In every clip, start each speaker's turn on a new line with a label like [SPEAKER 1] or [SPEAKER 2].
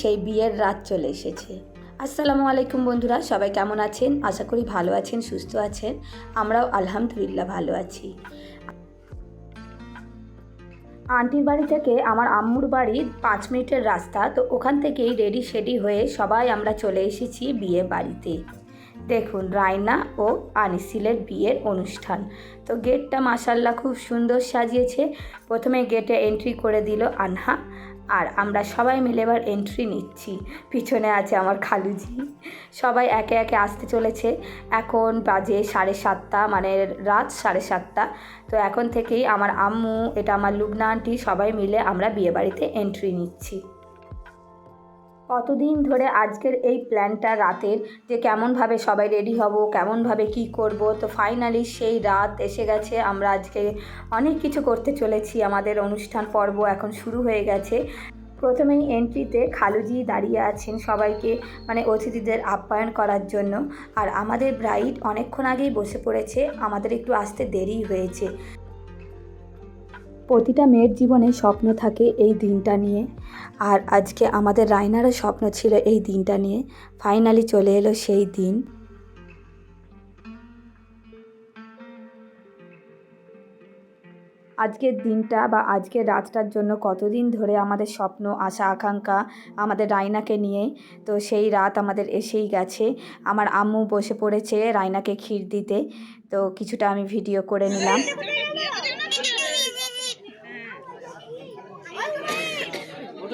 [SPEAKER 1] সেই বিয়ের রাত চলে এসেছে। আসসালামু আলাইকুম বন্ধুরা, সবাই কেমন আছেন? আশা করি ভালো আছেন, সুস্থ আছেন। আমরাও আলহামদুলিল্লাহ ভালো আছি। আন্টির বাড়ি থেকে আমার আম্মুর বাড়ি পাঁচ মিনিটের রাস্তা, তো ওখান থেকেই রেডি শেডি হয়ে সবাই আমরা চলে এসেছি বিয়ে বাড়িতে। দেখুন রায়না ও আনিসিলের বিয়ের অনুষ্ঠান। তো গেটটা মাসাল্লাহ খুব সুন্দর সাজিয়েছে। প্রথমে গেটে এন্ট্রি করে দিল আনহা। আর আমরা সবাই মিলে এবার এন্ট্রি নিচ্ছি। পিছনে আছে আমার খালুজি। সবাই একে একে আসতে চলেছে। এখন বাজে সাড়ে সাতটা মানে রাত সাড়ে সাতটা। তো এখন থেকেই আমার আম্মু, এটা আমার লুবনা আন্টি সবাই মিলে আমরা বিয়েবাড়িতে এন্ট্রি নিচ্ছি। কতদিন ধরে আজকের এই প্ল্যানটা রাতের? যে কেমনভাবে সবাই রেডি হব, কেমনভাবে কি করব? তো ফাইনালি সেই রাত এসে গেছে। আমরা আজকে অনেক কিছু করতে চলেছি। আমাদের অনুষ্ঠান পর্ব এখন শুরু হয়ে গেছে। প্রথমেই এন্ট্রিতে খালুজি দাঁড়িয়ে আছেন সবাইকে মানে অতিথিদের আপ্যায়ন করার জন্য। আর আমাদের ব্রাইড অনেকক্ষণ আগেই বসে পড়েছে। আমাদের একটু আসতে দেরি হয়েছে। প্রতিটা মেয়ের জীবনে স্বপ্ন থাকে এই দিনটা নিয়ে। আর আজকে আমাদের রায়নারও স্বপ্ন ছিল এই দিনটা নিয়ে। ফাইনালি চলে এলো সেই দিন। আজকের দিনটা বা আজকের রাতটার জন্য কতদিন ধরে আমাদের স্বপ্ন, আশা, আকাঙ্ক্ষা আমাদের রায়নাকে নিয়ে, তো সেই রাত আমাদের এসেই গেছে। আমার আম্মু বসে পড়েছে রায়নাকে ক্ষীর দিতে, তো কিছুটা আমি ভিডিও করে নিলাম।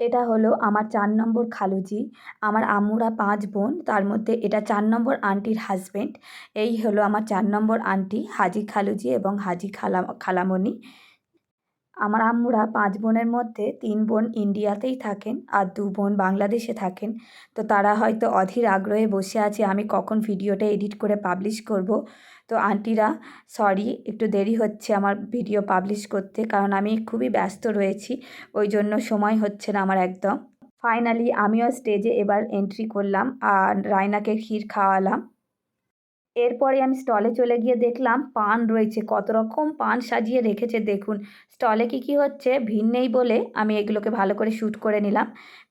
[SPEAKER 1] এটা হলো আমার চার নম্বর খালুজি, আমার আম্মুরা পাঁচ বোন, তার মধ্যে এটা চার নম্বর আন্টির হাজব্যান্ড এই হলো আমার চার নম্বর আন্টি হাজি খালুজি এবং হাজি খালা, খালামণি। আমার আম্মুরা পাঁচ বোনের মধ্যে তিন বোন ইন্ডিয়াতেই থাকেন আর দু বোন বাংলাদেশে থাকেন। তো তারা হয়তো অধীর আগ্রহে বসে আছে, আমি কখন ভিডিওটা এডিট করে পাবলিশ করব। তো আন্টিরা সরি একটু দেরি হচ্ছে আমার ভিডিও পাবলিশ করতে, কারণ আমি খুবই ব্যস্ত রয়েছি, ওই জন্য সময় হচ্ছে না আমার একদম। ফাইনালি আমিও স্টেজে এবার এন্ট্রি করলাম আর রায়নাকে ক্ষীর খাওয়ালাম। এরপরে আমি স্টলে চলে গিয়ে দেখলাম পান রয়েছে, কত রকম পান সাজিয়ে রেখেছে দেখুন। স্টলে কি কি হচ্ছে ভিড় নেই বলে আমি এগুলোকে ভালো করে শ্যুট করে নিলাম।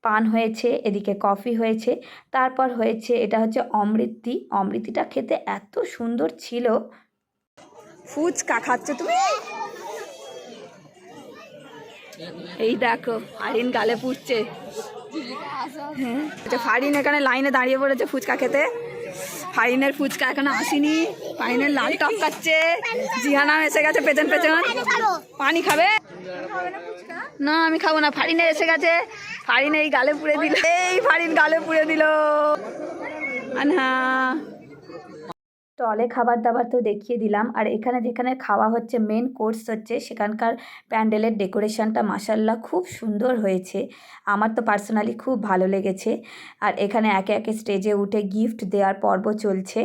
[SPEAKER 1] পান হয়েছে, এদিকে কফি হয়েছে, তারপর হয়েছে এটা হচ্ছে অমৃতি। অমৃতিটা খেতে এত সুন্দর ছিল। ফুচকা খাচ্ছ তুমি? এই দেখো, ফারিন গালে পুড়ছে। হ্যাঁ এটা ফারিন এখানে লাইনে দাঁড়িয়ে পড়েছে ফুচকা খেতে। ফারিনের ফুচকা এখনও আসেনি। ফাইনের লাল টপ খাচ্ছে। জিহানা এসে গেছে, পেছন পেছন। পানি খাবে? না, আমি খাব না। ফারিনে এসে গেছে। ফারিন এই গালে পুড়ে দিল। এই ফারিন গালে পুড়ে দিল। আনহা। স্টলে খাবার দাবার তো দেখিয়ে দিলাম। আর এখানে যেখানে খাওয়া হচ্ছে মেন কোর্স হচ্ছে, সেখানকার প্যান্ডেলের ডেকোরেশনটা মাসাল্লাহ খুব সুন্দর হয়েছে। আমার তো পার্সোনালি খুব ভালো লেগেছে। আর এখানে একে একে স্টেজে উঠে গিফট দেওয়ার পর্ব চলছে।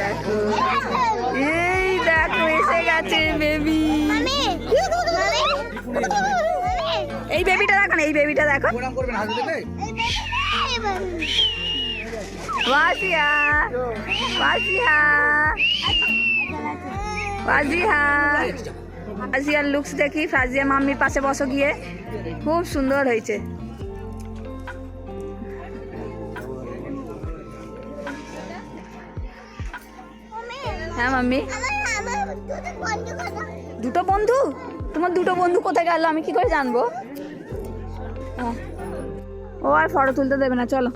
[SPEAKER 1] দেখো। এই দেখো এসে গেছে বেবি এই বেবিটা দেখো না এই বেবিটা দেখো।
[SPEAKER 2] দেবে?
[SPEAKER 1] ওয়াসিয়া ওয়াসিয়া ফাজিয়ার লুকস দেখি ফাজিয়া মাম্মির পাশে বসো গিয়ে। খুব সুন্দর হয়েছে। হ্যাঁ মাম্মি। দুটো বন্ধু? তোমার দুটো বন্ধু কোথায় গেল? আমি কি করে জানব? ও, আর ফটো তুলতে দেবে না চলো।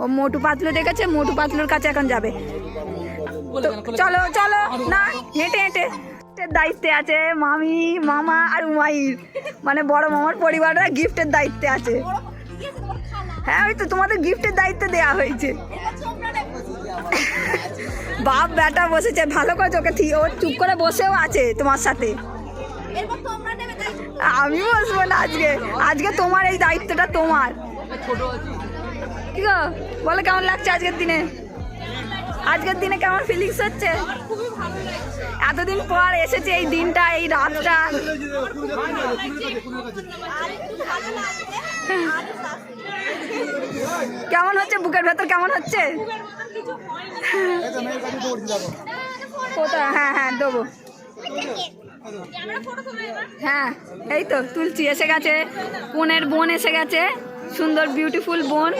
[SPEAKER 1] ও মোটু পাতলু দেখেছে মোটু পাতলুর কাছে এখন যাবে। চলো চলো। না হেঁটে হেঁটে। দায়িত্বে আছে মামি মামা আর উমাইর। মানে বড় মামার পরিবাররা গিফটের দায়িত্বে আছে। হ্যাঁ ওই তো তোমাদের গিফটের দায়িত্ব দেওয়া হয়েছে। বাপ বেটা বসেছে ভালো করে চোখে থি ও চুপ করে বসেও আছে তোমার সাথে। আমি বসবো না আজকে। আজকে তোমার এই দায়িত্বটা তোমার। কি গো? বলো কেমন লাগছে আজকের দিনে? আজকের দিনে কেমন ফিলিংস হচ্ছে? এতদিন পর এসেছে এই দিনটা এই রাতটা। কেমন হচ্ছে বুকের ভেতর? কেমন হচ্ছে? হ্যাঁ হ্যাঁ হ্যাঁ এই তো তুলছি এসে গেছে। বোনের বোন এসে গেছে। সুন্দর বিউটিফুল বোন।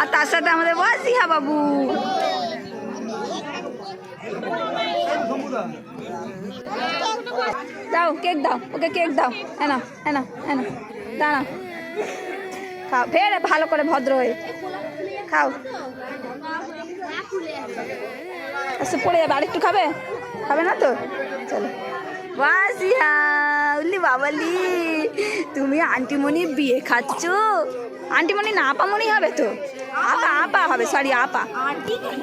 [SPEAKER 1] আর তার সাথে আমাদের ওয়াজিহা বাবু। দাও, কেক দাও, ওকে কেক দাও। এনা এনা এনা দাঁড়াও। খাও। ফের ভালো করে ভদ্র হয়ে। খাও। আচ্ছা পড়ে যাবে। আরেকটু খাবে? খাবে না তো? চলো। বাসিয়া উল্লি বাবালি, তুমি আন্টিমণি বিয়ে খাচ্ছ? আন্টিমণি না, আপামণি হবে তো? আপা আপা হবে সরি আপা।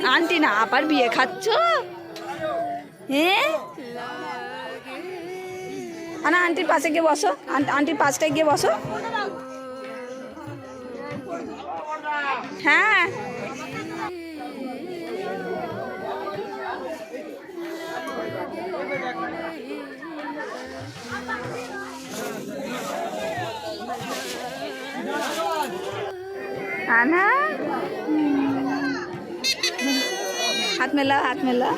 [SPEAKER 1] আন্টি না, আপার বিয়ে খাচ্ছ? হ্যাঁ না, আন্টির পাশে গিয়ে বসো। আন- আন্টির পাশটায় গিয়ে বসো। হ্যাঁ। হাত মেলা হাত মেলা।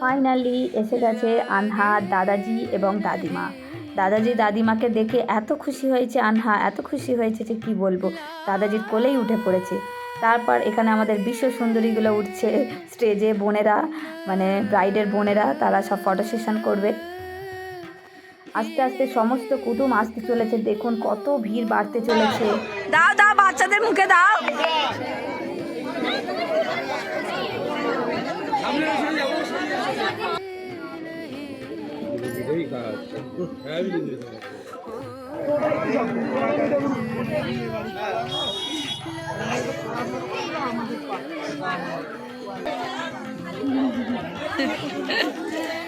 [SPEAKER 1] ফাইনালি এসে গেছে আনহা, দাদাজি এবং দাদিমা। দাদাজি দাদিমাকে দেখে এত খুশি হয়েছে আনহা, এত খুশি হয়েছে যে কি বলব, দাদাজির কোলেই উঠে পড়েছে। তারপর এখানে আমাদের বিশ্ব সুন্দরীগুলো উঠছে স্টেজে বোনেরা মানে ব্রাইডের বোনেরা, তারা সব ফটো সেশন করবে। আস্তে আস্তে সমস্ত কুটুম আসতে চলেছে। দেখুন কত ভিড় বাড়তে চলেছে। দাও দাও বাচ্চাদের মুখে দাও।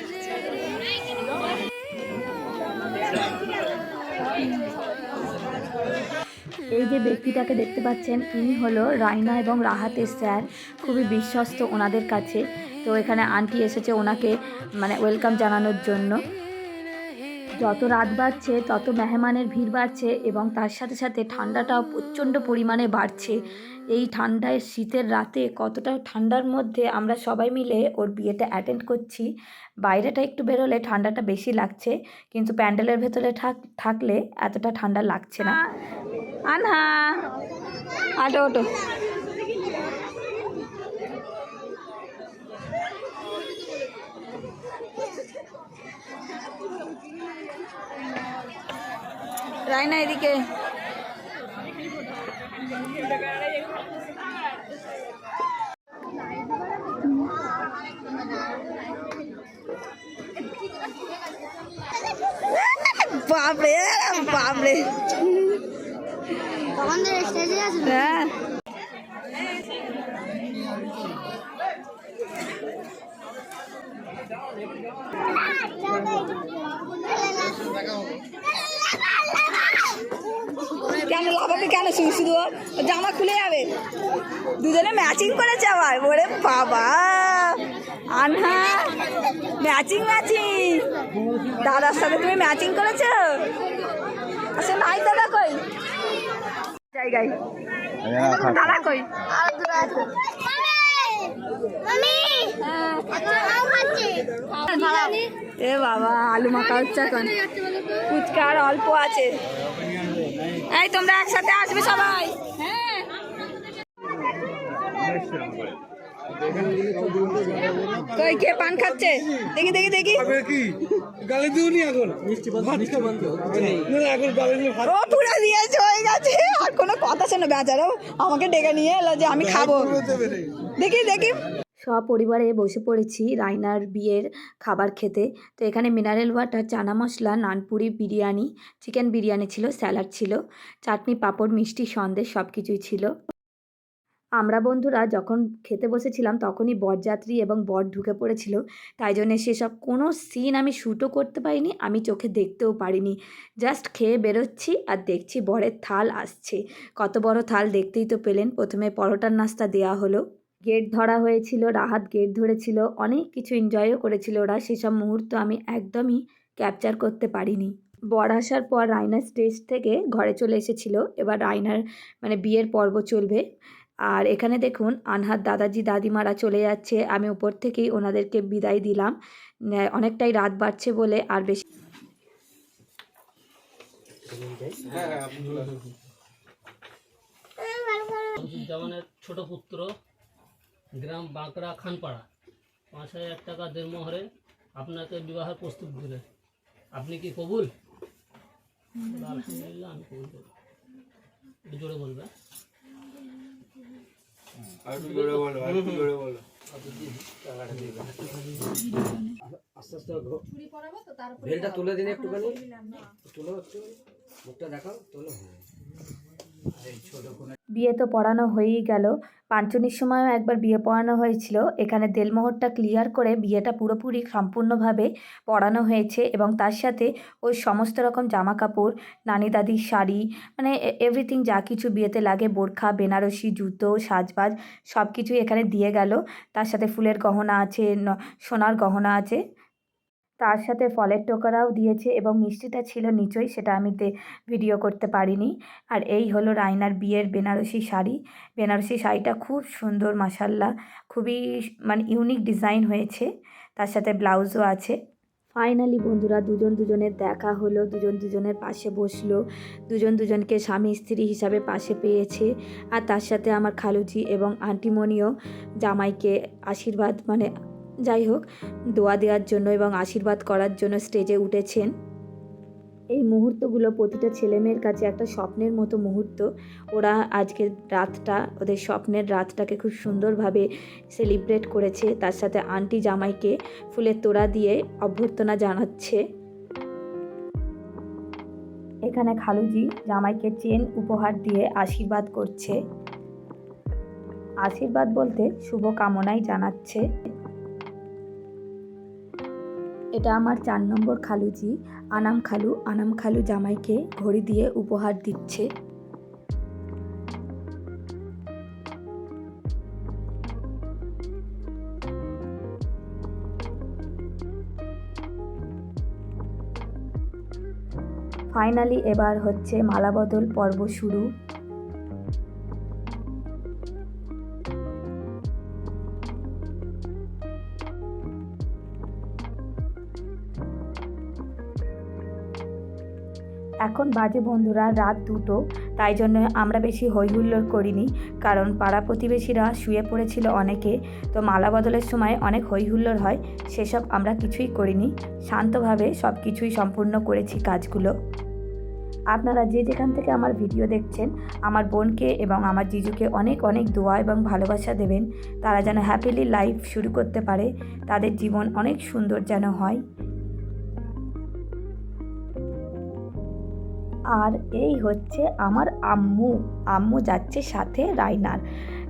[SPEAKER 1] যে ব্যক্তিটাকে দেখতে পাচ্ছেন, ইনি হলো রাইনা এবং রাহাতের স্যার। খুবই বিশ্বস্ত ওনাদের কাছে। তো এখানে আন্টি এসেছে ওনাকে মানে ওয়েলকাম জানানোর জন্য। যত রাত বাড়ছে, তত মেহমানের ভিড় বাড়ছে এবং তার সাথে সাথে ঠান্ডাটাও প্রচণ্ড পরিমাণে বাড়ছে। এই ঠান্ডায় শীতের রাতে কতটা ঠান্ডার মধ্যে আমরা সবাই মিলে ওর বিয়েটা অ্যাটেন্ড করছি। বাইরেটা একটু বেরোলে ঠান্ডাটা বেশি লাগছে, কিন্তু প্যান্ডেলের ভেতরে থাক, থাকলে এতটা ঠান্ডা লাগছে না। আনহা, আটো ওটো রাইনা, এদিকে। বাপরে বাপরে।
[SPEAKER 3] তো স্টেজে আসবে
[SPEAKER 1] হ্যাঁ। কেন লাফাবে কেন শুধু শুধু জামা খুলে যাবে। দুজনে ম্যাচিং করেছে আবার। ওরে বাবা। আনহা। ম্যাচিং ম্যাচিং দাদার সাথে তুমি ম্যাচিং করেছ? আচ্ছা নাই দাদা কই? জায়গায়। দাদা কই?
[SPEAKER 3] আর দূরে মামি আচ্ছা আম খাচ্ছি।
[SPEAKER 1] এ বাবা, আলু মাখা হচ্ছে এখন। ফুচকা আর অল্প আছে। এই, তোমরা একসাথে আসবে সবাই? কে পান খাচ্ছে? দেখি দেখি দেখি।
[SPEAKER 2] এখন
[SPEAKER 1] ও আর কোনো কথা শোনো আমাকে ডেকে নিয়ে এলো যে আমি খাব।
[SPEAKER 2] দেখি দেখি।
[SPEAKER 1] সপরিবারে বসে পড়েছি রাইনার বিয়ের খাবার খেতে। তো এখানে মিনারেল ওয়াটার চানা মশলা, নানপুরি বিরিয়ানি চিকেন বিরিয়ানি ছিল স্যালাড ছিল, চাটনি, পাঁপড়, মিষ্টি, সন্দেশ সব কিছুই ছিল। আমরা বন্ধুরা যখন খেতে বসেছিলাম তখনই বরযাত্রী এবং বর ঢুকে পড়েছিল। তাই জন্যে সেসব কোনো সিন আমি শ্যুটও করতে পারিনি, আমি চোখে দেখতেও পারিনি। জাস্ট খেয়ে বেরোচ্ছি আর দেখছি বরের থাল আসছে। কত বড় থাল দেখতেই তো পেলেন। প্রথমে পরোটার নাস্তা দেওয়া হলো। গেট ধরা হয়েছিল রাহাত গেট ধরেছিল অনেক কিছু এনজয়ও করেছিল ওরা সেসব মুহূর্ত আমি একদমই ক্যাপচার করতে পারিনি। বর আসার পর রায়নার স্টেজ থেকে ঘরে চলে এসেছিল এবার রায়নার মানে বিয়ের পর্ব চলবে। আর এখানে দেখুন আনহার দাদাজি দাদিমারা চলে যাচ্ছে আমি উপর থেকেই ওনাদেরকে বিদায় দিলাম। অনেকটাই রাত বাড়ছে বলে আর বেশি
[SPEAKER 4] ছোট পুত্র গ্রাম বাঁকড়া খানপাড়া। পাঁচ হাজার টাকা দেড়মোহরে আপনাকে বিবাহের প্রস্তুত দিলে আপনি কি কবুল? আলহামদুলিল্লাহ আমি কবুল জোরে বলবে?
[SPEAKER 5] ভেলটা তুলে দিন একটুখানি। তুলো একটু মুখটা দেখাও তোলো।
[SPEAKER 1] বিয়ে তো পড়ানো হয়েই গেল। পাঞ্চনির সময়ও একবার বিয়ে পড়ানো হয়েছিল। এখানে দেলমোহরটা ক্লিয়ার করে বিয়েটা পুরোপুরি সম্পূর্ণভাবে পড়ানো হয়েছে এবং তার সাথে ওই সমস্ত রকম জামা কাপড় নানি দাদির শাড়ি মানে এভরিথিং যা কিছু বিয়েতে লাগে, বোরখা, বেনারসি, জুতো, সাজবাজ সব কিছুই এখানে দিয়ে গেল। তার সাথে ফুলের গহনা আছে সোনার গহনা আছে। তার সাথে ফলের টোকরাও দিয়েছে এবং মিষ্টিটা ছিল নিচই, সেটা আমি ভিডিও করতে পারিনি। আর এই হলো রায়নার বিয়ের বেনারসি শাড়ি। বেনারসি শাড়িটা খুব সুন্দর মাসাল্লাহ খুবই মানে ইউনিক ডিজাইন হয়েছে। তার সাথে ব্লাউজও আছে। ফাইনালি বন্ধুরা, দুজন দুজনের দেখা হলো। দুজন দুজনের পাশে বসল। দুজন দুজনকে স্বামী স্ত্রী হিসাবে পাশে পেয়েছে। আর তার সাথে আমার খালুজি এবং আন্টিমণিও জামাইকে আশীর্বাদ মানে যাই হোক, দোয়া দেওয়ার জন্য এবং আশীর্বাদ করার জন্য স্টেজে উঠেছেন। এই মুহূর্তগুলো প্রতিটা ছেলেমেয়ের কাছে একটা স্বপ্নের মতো মুহূর্ত। ওরা আজকের রাতটা, ওদের স্বপ্নের রাতটাকে খুব সুন্দরভাবে সেলিব্রেট করেছে। তার সাথে আন্টি জামাইকে ফুলের তোড়া দিয়ে অভ্যর্থনা জানাচ্ছে। এখানে খালুজি জামাইকে চেন উপহার দিয়ে আশীর্বাদ করছে। আশীর্বাদ বলতে শুভ কামনাই জানাচ্ছে। এটা আমার চার নম্বর খালুজি। আনাম খালু আনাম খালু জামাইকে ঘড়ি দিয়ে উপহার দিচ্ছে। ফাইনালি এবার হচ্ছে মালাবদল পর্ব শুরু। এখন বাজে বন্ধুরা, রাত দুটো, তাই জন্য আমরা বেশি হইহুল্লোড় করিনি, কারণ পাড়া প্রতিবেশীরা শুয়ে পড়েছিল অনেকে, তো মালা বদলের সময় অনেক হইহুল্লোড় হয়, সেসব আমরা কিছুই করিনি, শান্তভাবে সব কিছুই সম্পূর্ণ করেছি কাজগুলো। আপনারা যে যেখান থেকে আমার ভিডিও দেখছেন, আমার বোনকে এবং আমার জিজুকে অনেক অনেক দোয়া এবং ভালোবাসা দেবেন, তারা যেন হ্যাপিলি লাইফ শুরু করতে পারে, তাদের জীবন অনেক সুন্দর যেন হয়। আর এই হচ্ছে আমার আম্মু। আম্মু যাচ্ছে সাথে রায়নার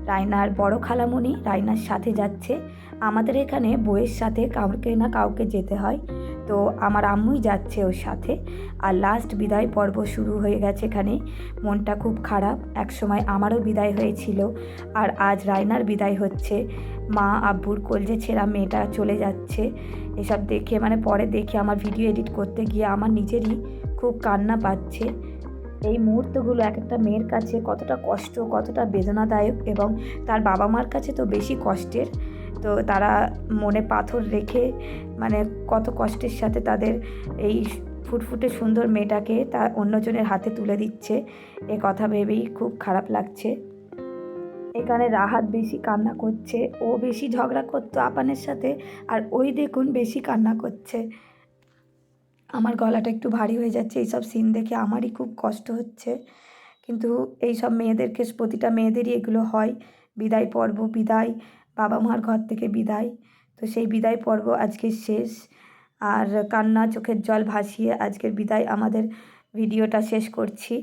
[SPEAKER 1] রায়নার বড় খালামণি রায়নার সাথে যাচ্ছে। আমাদের এখানে বইয়ের সাথে কাউকে না কাউকে যেতে হয়। তো আমার আম্মুই যাচ্ছে ওর সাথে। আর লাস্ট বিদায় পর্ব শুরু হয়ে গেছে এখানে। মনটা খুব খারাপ। একসময় আমারও বিদায় হয়েছিল। আর আজ রায়নার বিদায় হচ্ছে। মা আব্বুর কলজে ছেঁড়া মেয়েটা চলে যাচ্ছে। এসব দেখে মানে পরে দেখে আমার ভিডিও এডিট করতে গিয়ে আমার নিজেরই খুব কান্না পাচ্ছে। এই মুহূর্তগুলো এক একটা মেয়ের কাছে কতটা কষ্ট, কতটা বেদনাদায়ক এবং তার বাবা মার কাছে তো বেশি কষ্টের। তো তারা মনে পাথর রেখে মানে কত কষ্টের সাথে তাদের এই ফুটফুটে সুন্দর মেয়েটাকে তা অন্যজনের হাতে তুলে দিচ্ছে। এ কথা ভেবেই খুব খারাপ লাগছে। এখানে রাহাত বেশি কান্না করছে। ও বেশি ঝগড়া করতো আপানের সাথে আর ওই দেখুন বেশি কান্না করছে। আমার গলাটা একটু ভারী হয়ে যাচ্ছে, এইসব সিন দেখে আমারই খুব কষ্ট হচ্ছে। কিন্তু এই সব মেয়েদেরকে, প্রতিটা মেয়েদেরই এগুলো হয়। বিদায় পর্ব, বিদায়, বাবা মার ঘর থেকে বিদায়। তো সেই বিদায় পর্ব আজকে শেষ। আর কান্না, চোখের জল ভাসিয়ে আজকের বিদায় আমাদের ভিডিওটা শেষ করছি।